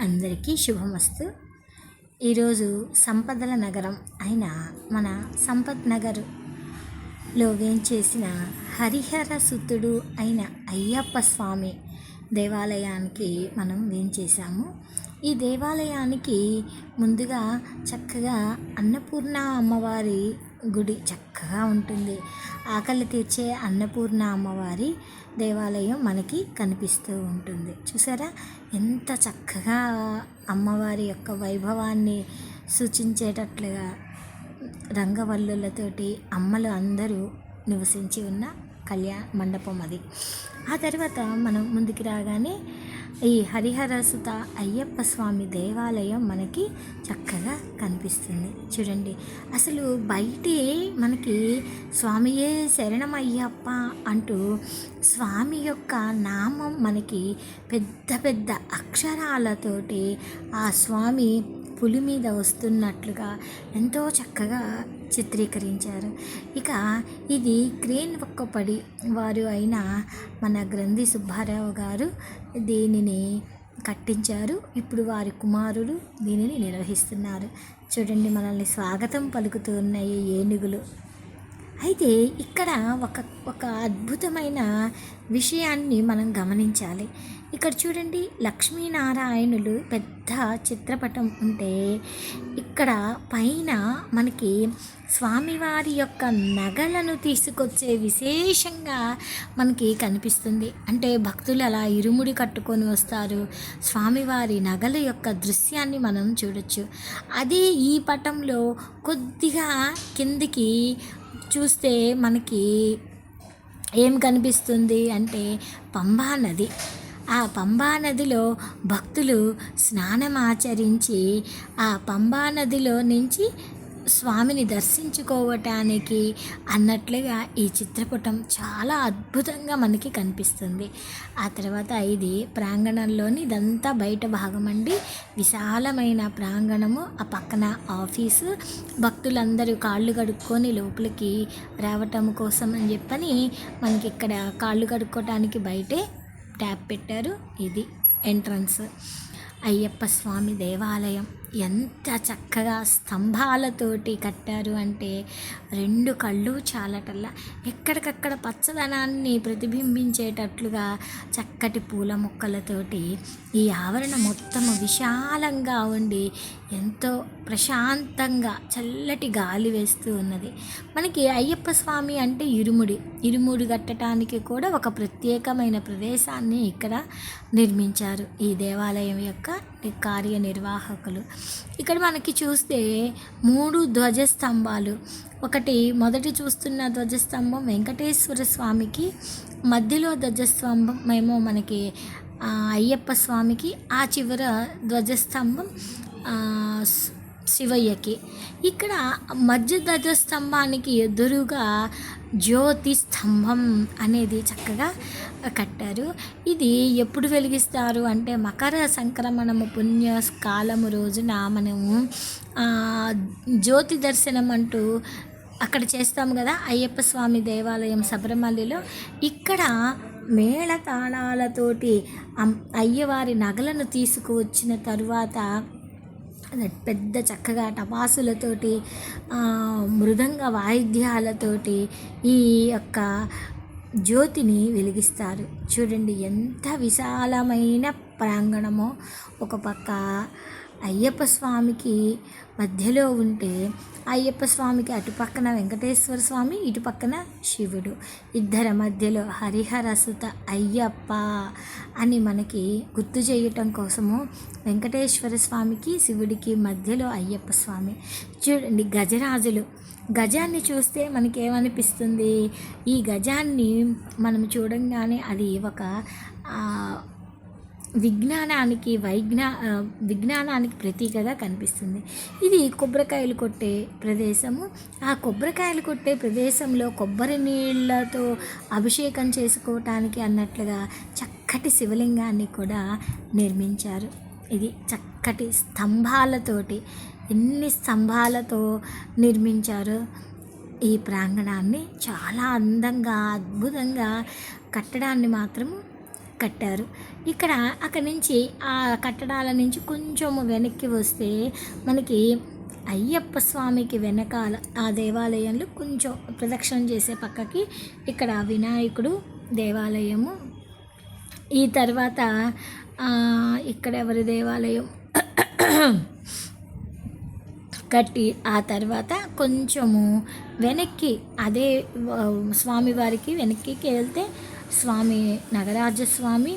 అందరికీ శుభమస్తు. ఈరోజు సంపదల నగరం అయిన మన సంపత్ నగర్లో వేంచేసిన హరిహర సుతుడు అయిన అయ్యప్ప స్వామి దేవాలయానికి మనం వేంచేసాము ఈ దేవాలయానికి ముందుగా చక్కగా అన్నపూర్ణ అమ్మవారి గుడి చక్కగా ఉంటుంది. ఆకలి తీర్చే అన్నపూర్ణ అమ్మవారి దేవాలయం మనకి కనిపిస్తూ ఉంటుంది. చూసారా? ఎంత చక్కగా అమ్మవారి యొక్క వైభవాన్ని సూచించేటట్లుగా రంగవల్లులతోటి అమ్మలు అందరూ నివసించి ఉన్న కళ్యాణ మండపం అది. ఆ తర్వాత మనం ముందుకు రాగానే ఈ హరిహరసుత అయ్యప్ప స్వామి దేవాలయం మనకి చక్కగా కనిపిస్తుంది. చూడండి అసలు బయటే మనకి స్వామియే శరణమయ్యప్ప అంటూ స్వామి యొక్క నామం మనకి పెద్ద పెద్ద అక్షరాలతోటి ఆ స్వామి పులి మీద వస్తున్నట్లుగా ఎంతో చక్కగా చిత్రీకరించారు. ఇక ఇది క్రేన్ ఒక్కపడి వారు అయిన మన గ్రంథి సుబ్బారావు గారు దీనిని కట్టించారు. ఇప్పుడు వారి కుమారులు దీనిని నిర్వహిస్తున్నారు. చూడండి మనల్ని స్వాగతం పలుకుతూ ఉన్నాయి ఏనుగులు. అయితే ఇక్కడ ఒక ఒక అద్భుతమైన విషయాన్ని మనం గమనించాలి. ఇక్కడ చూడండి లక్ష్మీనారాయణులు పెద్ద చిత్రపటం ఉంటే ఇక్కడ పైన మనకి స్వామివారి యొక్క నగలను తీసుకొచ్చే విశేషంగా మనకి కనిపిస్తుంది. అంటే భక్తులు అలా ఇరుముడి కట్టుకొని వస్తారు. స్వామివారి నగల యొక్క దృశ్యాన్ని మనం చూడొచ్చు. అదే ఈ పటంలో కొద్దిగా కిందికి చూస్తే మనకి ఏం కనిపిస్తుంది అంటే పంబా నది. ఆ పంబా నదిలో భక్తులు స్నానం ఆచరించి ఆ పంబా నదిలో నుంచి స్వామిని దర్శించుకోవటానికి అన్నట్లుగా ఈ చిత్రపటం చాలా అద్భుతంగా మనకి కనిపిస్తుంది. ఆ తర్వాత ఇది ప్రాంగణంలోని ఇదంతా బయట భాగం అండి విశాలమైన ప్రాంగణము ఆ పక్కన ఆఫీసు. భక్తులందరూ కాళ్ళు కడుక్కొని లోపలికి రావటం కోసం అని చెప్పని మనకి ఇక్కడ కాళ్ళు కడుక్కోవటానికి బయటే ట్యాప్ పెట్టారు. ఇది ఎంట్రన్స్ అయ్యప్ప స్వామి దేవాలయం. ఎంత చక్కగా స్తంభాలతోటి కట్టారు అంటే రెండు కళ్ళు చాలటల్లా. ఎక్కడికక్కడ పచ్చదనాన్ని ప్రతిబింబించేటట్లుగా చక్కటి పూల మొక్కలతోటి ఈ ఆవరణ మొత్తం విశాలంగా ఉండి ఎంతో ప్రశాంతంగా చల్లటి గాలి వేస్తూ ఉన్నది. మనకి అయ్యప్ప స్వామి అంటే ఇరుముడి. ఇరుముడి కట్టడానికి కూడా ఒక ప్రత్యేకమైన ప్రదేశాన్ని ఇక్కడ నిర్మించారు. ఈ దేవాలయం యొక్క కార్యనిర్వాహకులు. ఇక్కడ మనకి చూస్తే మూడు ధ్వజస్తంభాలు. ఒకటి మొదటి చూస్తున్న ధ్వజస్తంభం వెంకటేశ్వర స్వామికి మధ్యలో ధ్వజస్తంభం ఏమో మనకి అయ్యప్ప స్వామికి ఆ చివర ధ్వజస్తంభం శివయ్యకి. ఇక్కడ మధ్య ధ్వజస్తంభానికి ఎదురుగా జ్యోతి స్తంభం అనేది చక్కగా కట్టారు. ఇది ఎప్పుడు వెలిగిస్తారు అంటే మకర సంక్రమణము పుణ్య కాలము రోజున మనము జ్యోతి దర్శనం అంటూ అక్కడ చేస్తాం కదా అయ్యప్ప స్వామి దేవాలయం శబరిమల్లిలో ఇక్కడ మేళతాళాలతోటి అయ్యవారి నగలను తీసుకువచ్చిన తరువాత పెద్ద చక్కగా టపాసులతోటి మృదంగ వాయిద్యాలతోటి ఈ యొక్క జ్యోతిని వెలిగిస్తారు. చూడండి ఎంత విశాలమైన ప్రాంగణమో. ఒక పక్క అయ్యప్ప స్వామికి మధ్యలో ఉంటే అయ్యప్ప స్వామికి అటుపక్కన వెంకటేశ్వర స్వామి ఇటు పక్కన శివుడు. ఇద్దరి మధ్యలో హరిహరసుత అయ్యప్ప అని మనకి గుర్తు చేయటం కోసము వెంకటేశ్వర స్వామికి శివుడికి మధ్యలో అయ్యప్ప స్వామి. చూడండి గజరాజులు. గజాన్ని చూస్తే మనకేమనిపిస్తుంది? ఈ గజాన్ని మనం చూడంగానే అది ఒక విజ్ఞానానికి వైజ్ఞా విజ్ఞానానికి ప్రతీకగా కనిపిస్తుంది. ఇది కొబ్బరికాయలు కొట్టే ప్రదేశము. ఆ కొబ్బరికాయలు కొట్టే ప్రదేశంలో కొబ్బరి నీళ్ళతో అభిషేకం చేసుకోవటానికి అన్నట్లుగా చక్కటి శివలింగాన్ని కూడా నిర్మించారు. ఇది చక్కటి స్తంభాలతోటి ఎన్ని స్తంభాలతో నిర్మించారు ఈ ప్రాంగణాన్ని. చాలా అందంగా అద్భుతంగా కట్టడాన్ని మాత్రం కట్టారు. ఇక్కడ అక్కడి నుంచి ఆ కట్టడాల నుంచి కొంచెం వెనక్కి వస్తే మనకి అయ్యప్ప స్వామికి వెనకాల ఆ దేవాలయంలో కొంచెం ప్రదక్షిణ చేసే పక్కకి ఇక్కడ వినాయకుడు దేవాలయము. ఈ తర్వాత ఇక్కడ ఎవరి దేవాలయం? కట్టి ఆ తర్వాత కొంచెము వెనక్కి అదే స్వామివారికి వెనక్కి వెళ్తే స్వామి నగరాజ స్వామి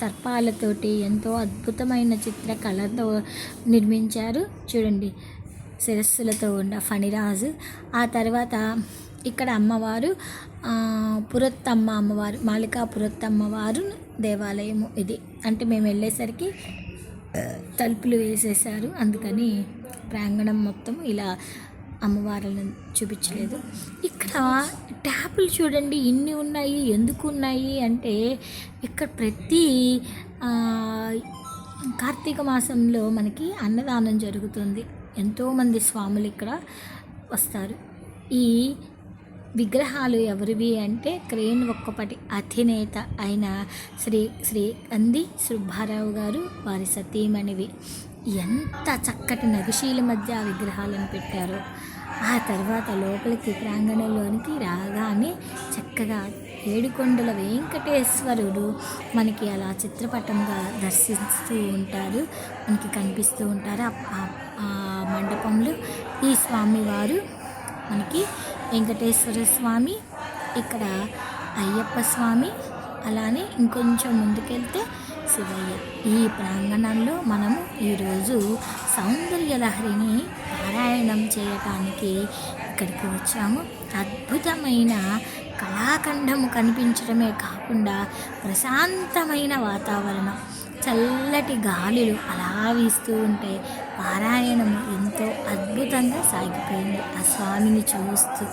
సర్పాలతోటి ఎంతో అద్భుతమైన చిత్రకళతో నిర్మించారు. చూడండి శిరస్సులతో ఉన్న ఫణిరాజు. ఆ తర్వాత ఇక్కడ అమ్మవారు పురత్తమ్మ అమ్మవారు మాలికా పురత్తమ్మవారు దేవాలయము ఇది. అంటే మేము వెళ్ళేసరికి తలుపులు వేసేసారు అందుకని ప్రాంగణం మొత్తం ఇలా అమ్మవార్లను చూపించలేదు. ఇక్కడ ట్యాపులు చూడండి ఇన్ని ఉన్నాయి ఎందుకు ఉన్నాయి అంటే ఇక్కడ ప్రతి కార్తీక మాసంలో మనకి అన్నదానం జరుగుతుంది. ఎంతోమంది స్వాములు ఇక్కడ వస్తారు. ఈ విగ్రహాలు ఎవరివి అంటే క్రేన్ ఒక్కపటి అధినేత అయిన శ్రీ శ్రీ అంది సుబ్బారావు గారు వారి సతీమణివి. ఎంత చక్కటి నగిశీల మధ్య ఆ విగ్రహాలను పెట్టారో. ఆ తర్వాత లోపలికి ప్రాంగణంలోనికి రాగానే చక్కగా ఏడుకొండల వెంకటేశ్వరుడు మనకి అలా చిత్రపటంగా దర్శిస్తూ ఉంటారు. మనకి కనిపిస్తూ ఉంటారు. ఆ- ఆ- మండపంలో ఈ స్వామివారు మనకి వెంకటేశ్వర స్వామి ఇక్కడ అయ్యప్ప స్వామి అలానే ఇంకొంచెం ముందుకెళ్తే శివయ్య. ఈ ప్రాంగణంలో మనము ఈరోజు సౌందర్య లహరిని పారాయణం చేయటానికి ఇక్కడికి వచ్చాము. అద్భుతమైన కళాఖండము కనిపించడమే కాకుండా ప్రశాంతమైన వాతావరణం. చల్లటి గాలులు అలా వీస్తూ ఉంటే పారాయణము ఎంతో అద్భుతంగా సాగిపోయింది. ఆ స్వామిని చూస్తూ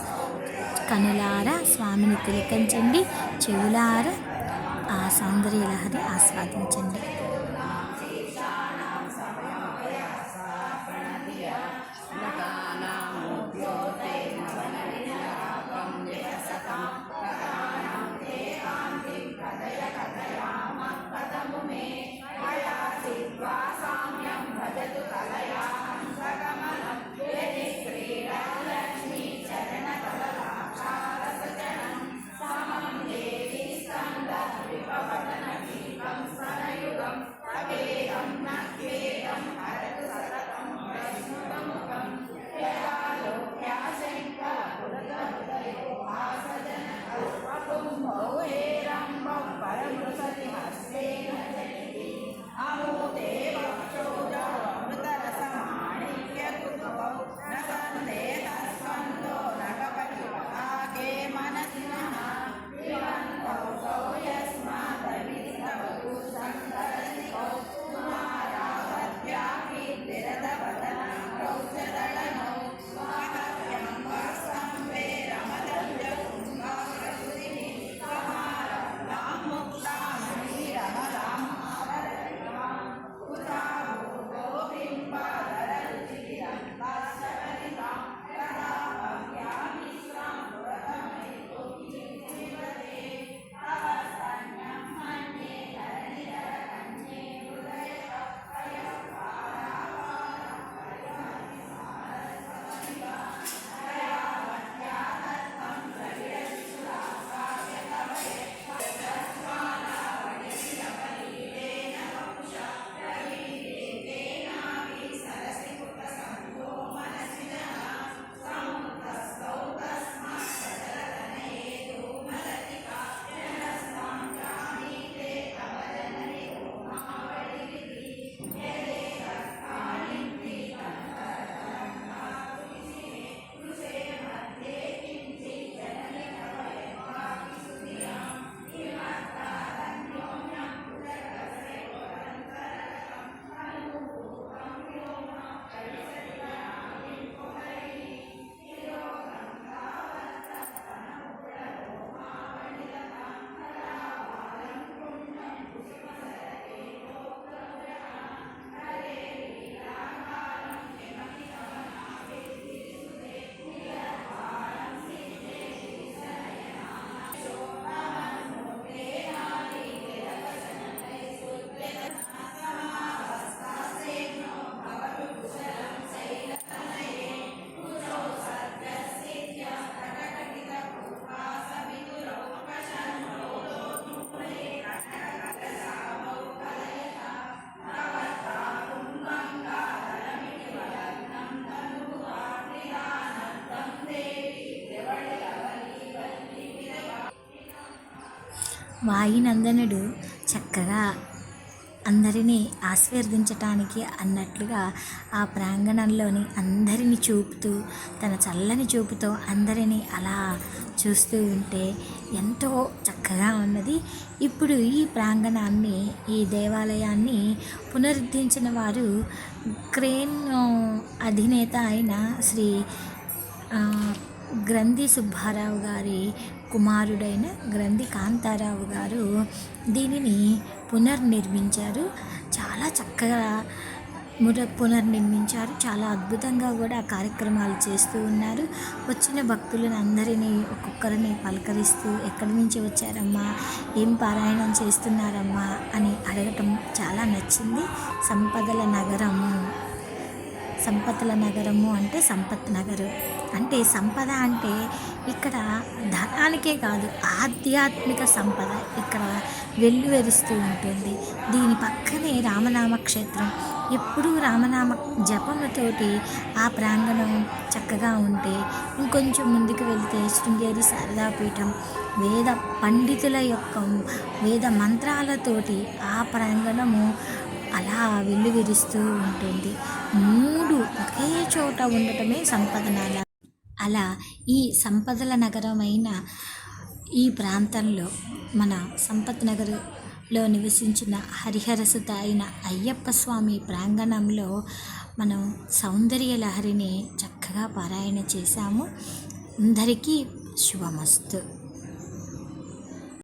కనులారా స్వామిని తిలకించండి చెవులారా ఆ సౌందర్యలహరి ఆస్వాదించండి. వాయునందనుడు చక్కగా అందరినీ ఆశీర్వదించటానికి అన్నట్లుగా ఆ ప్రాంగణంలోని అందరిని చూపుతూ తన చల్లని చూపుతో అందరినీ అలా చూస్తూ ఉంటే ఎంతో చక్కగా ఉన్నది. ఇప్పుడు ఈ ప్రాంగణాన్ని ఈ దేవాలయాన్ని పునరుద్ధరించిన వారు క్రేన్ అధినేత అయిన శ్రీ గ్రంథి సుబ్బారావు గారి కుమారుడైన గ్రంథి కాంతారావు గారు దీనిని పునర్నిర్మించారు. చాలా చక్కగా ముర పునర్నిర్మించారు. చాలా అద్భుతంగా కూడా కార్యక్రమాలు చేస్తూ ఉన్నారు. వచ్చిన భక్తులను అందరినీ ఒక్కొక్కరిని పలకరిస్తూ ఎక్కడి నుంచి వచ్చారమ్మా? ఏం పారాయణం చేస్తున్నారమ్మా? అని అడగటం చాలా నచ్చింది. సంపదల నగరము సంపదల నగరము అంటే సంపత్ నగరు. అంటే సంపద అంటే ఇక్కడ ధనానికే కాదు ఆధ్యాత్మిక సంపద ఇక్కడ వెల్లువెరుస్తూ ఉంటుంది. దీని పక్కనే రామనామ క్షేత్రం ఎప్పుడూ రామనామ జపముతోటి ఆ ప్రాంగణం చక్కగా ఉంటే ఇంకొంచెం ముందుకు వెళితే శృంగేరి శారదాపీఠం వేద పండితుల యొక్క వేద మంత్రాలతోటి ఆ ప్రాంగణము అలా వెల్లువిరుస్తూ ఉంటుంది. మూడు ఒకే చోట ఉండటమే సంపదనాల అలా ఈ సంపదల నగరమైన ఈ ప్రాంతంలో మన సంపత్ నగర్లో నివసించిన హరిహరసుత అయిన అయ్యప్ప స్వామి ప్రాంగణంలో మనం సౌందర్య లహరిని చక్కగా పారాయణ చేశాము. అందరికీ శుభమస్తు.